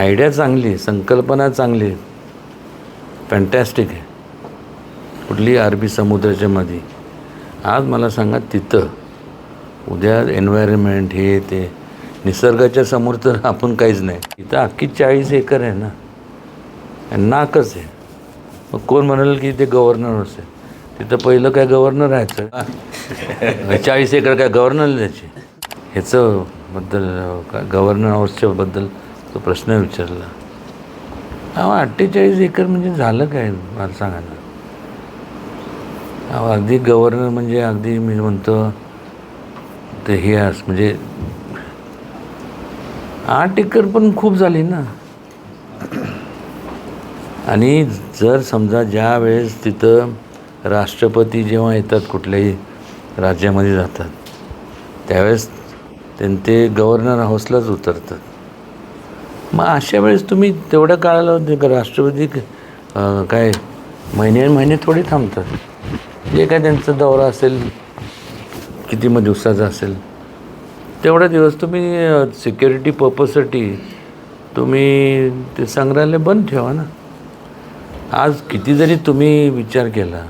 Idea चांगली आहे संकल्पना चांगली आहे. फॅन्टॅस्टिक आहे. कुठली अरबी समुद्राच्या मध्ये आज मला सांगा तिथं. उद्या एन्व्हायरमेंट हे ते. निसर्गाच्या समोर तर आपण काहीच नाही. इथं अख्खी चाळीस एकर आहे ना. नाकच आहे. मग कोण म्हणाल की ते गव्हर्नर असेल? तिथं पहिलं काय गव्हर्नर राहायचं? चाळीस एकर काय गव्हर्नर द्यायचे ह्याचं बद्दल गव्हर्नर हाऊसच्या बद्दल तो प्रश्न विचारला. अहो अठ्ठेचाळीस एकर म्हणजे झालं काय मला सांगा ना. अहो अगदी गव्हर्नर म्हणजे अगदी मी म्हणतो ते हे अस म्हणजे आठ एकर पण खूप झाली ना. आणि जर समजा ज्या वेळेस तिथं राष्ट्रपती जेव्हा येतात कुठल्याही राज्यामध्ये जातात त्यावेळेस त्यांचे गव्हर्नर हाऊसलाच उतरतात. मग अशा वेळेस तुम्ही तेवढ्या काळाला होते का? राष्ट्रपती काय महिने महिने थोडी थांबतात. जे काय त्यांचा दौरा असेल किती मग दिवसाचा असेल तेवढा दिवस तुम्ही सिक्युरिटी पर्पजसाठी तुम्ही ते संग्रहालय बंद ठेवा ना. आज किती जरी तुम्ही विचार केला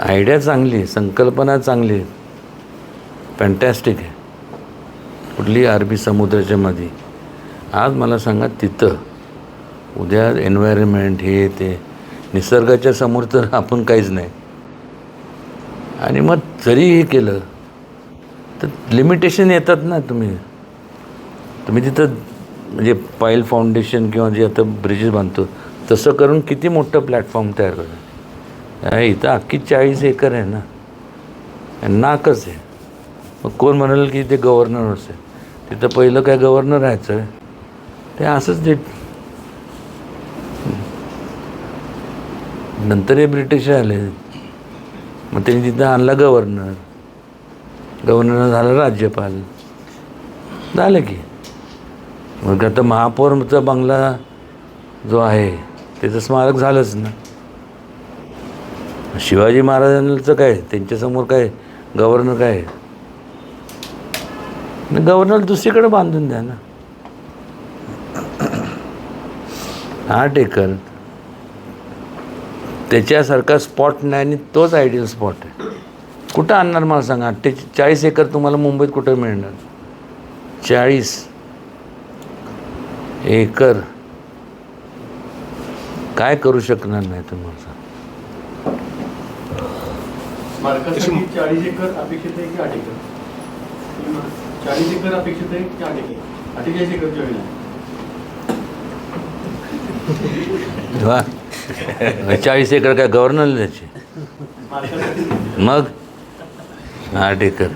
आयडिया चांगली संकल्पना चांगली फॅन्टॅस्टिक आहे. कुठली अरबी समुद्राच्या मध्ये आज मला सांगा तिथं उद्या एन्व्हायरमेंट हे ते निसर्गाच्या समोर तर आपण काहीच नाही. आणि मग जरी हे केलं तर लिमिटेशन येतात ना तुम्ही. तुम्ही तिथं म्हणजे पाईल फाउंडेशन किंवा जे आता ब्रिजेस बांधतो तसं करून किती मोठं प्लॅटफॉर्म तयार करतो इथं अख्खी चाळीस एकर आहे ना. आणि नाकच आहे. मग कोण म्हणाल की ते गव्हर्नर असेल? तिथं पहिलं काय गव्हर्नर राहायचं? ते असंच ते नंतर हे ब्रिटिश आले. मग त्यांनी तिथं आणला गव्हर्नर गव्हर्नर झाला राज्यपाल. झालं की. मग आता महापौरचा बंगला जो आहे त्याचं स्मारक झालंच ना. शिवाजी महाराजांचं काय? त्यांच्यासमोर काय? गव्हर्नर काय? गव्हर्नर दुसरीकडे बांधून द्या ना. आठ एकर त्याच्यासारखा स्पॉट नाही आणि तोच आयडियल स्पॉट आहे. कुठं आणणार मला सांगा? अठ्ठे चाळीस एकर तुम्हाला मुंबईत कुठं मिळणार? चाळीस एकर. काय करू शकणार नाही तुम्हाला सांग? चाळीस एकर अपेक्षित आहे की आठ एकर? चाळीस एकर अपेक्षित आहे की आठ एकर? अठ्ठेचाळीस एकर जमीन आहे. वा. चाळीस एकर काय गव्हर्नर द्यायचे? मग? आठ एकर